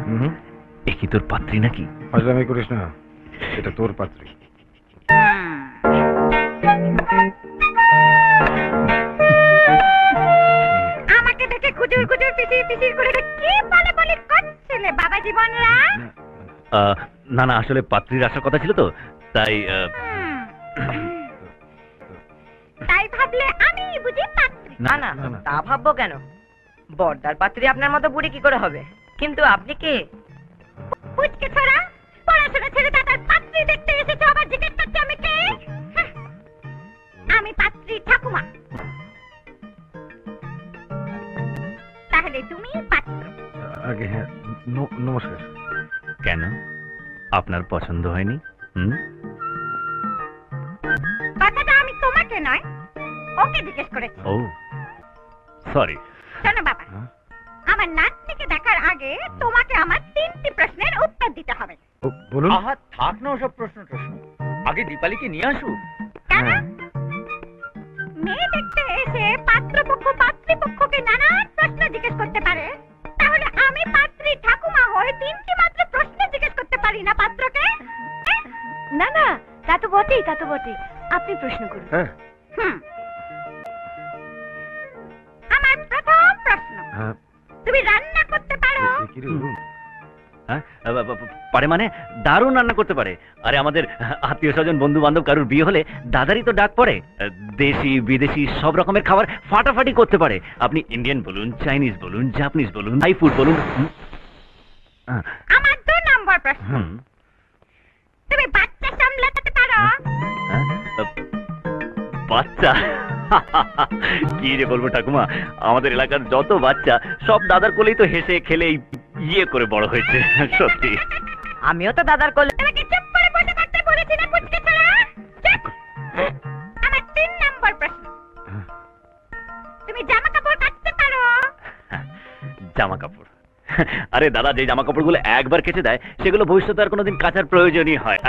হুম এ কি তোর পাত্রী নাকি? ফাজলামি করিস না এটা তোর পাত্রী। আমাকে দেখে খুচুর খুচুর পিছিয়ে পিছিয়ে করে কি বলে বলে করছিলে বাবা জীবনরা? আহ, না না আসলে পাত্রীর আসার কথা ছিল তো তাই আহ, তাই ভাবলে আমি বুঝি পাত্রী। না না না, না। তা ভাববো কেন? বর্দার পাত্রী আপনার মতো বুড়ি কি করে হবে? কিন্তু আপনি কে? পুচকে ছড়া পড়াশোনা ছেড়ে দাদার পাত্রী দেখতে এসেছ আবার জিজ্ঞেস করছ আমি কে? আমি পাত্রী ঠাকুমা। তাহলে তুমি পাত্র। আগে হ্যাঁ নমস্কার। কেন? আপনার পছন্দ হয়নি হুম? কথাটা আমি তোমাকে নয় ওকে জিজ্ঞেস করেছি। ও সরি শোনো বাবা আগে তোমাকে আমার তিনটি প্রশ্নের উত্তর দিতে হবে। বলুন। আহা থাক না ওসব প্রশ্ন প্রশ্ন আগে দীপালিকে নিয়ে আসুক। কেন? হ্যাঁ। মেয়ে দেখতে এসে পাত্রপক্ষ পাত্রীপক্ষকে নানান প্রশ্ন জিজ্ঞেস করতে পারে। তাহলে আমি পাত্রী ঠাকুমা হয়ে তিনটি মাত্র প্রশ্ন জিজ্ঞেস করতে পারি না পাত্রকে? না না তা তো বটেই তা তো বটেই। আপনি প্রশ্ন করুন। হ্যাঁ। হুম। আমার প্রথম প্রশ্ন। হ্যাঁ। তুমি রান্না করতে পারো? হ্যাঁ? পারে মানে? দারুণ রান্না করতে পারে। আরে আমাদের আত্মীয় স্বজন বন্ধু বান্ধব কারুর বিয়ে হলে দাদারই তো ডাক পড়ে। দেশি বিদেশি সব রকমের খাবার ফাটাফাটি করতে পারে। আপনি ইন্ডিয়ান বলুন চাইনিজ বলুন জাপানিজ বলুন থাই ফুড বলুন আমার দু নম্বর প্রশ্ন। তুমি বাচ্চা সামলাতে পারো? হ্যাঁ, বাচ্চা? কি রে বলব ঠাকুমা আমাদের এলাকার যত বাচ্চা সব দাদার কোলেই তো হেসে খেলেই ইয়ে করে বড় হয়েছে সত্যি। আমিও তো দাদার কোলে জামা কাপড় আরে দাদা যে জামা কাপড়গুলো একবার কেচে দেয় সেগুলো ভবিষ্যতে আর কোনোদিন কাচার প্রয়োজনই হয়।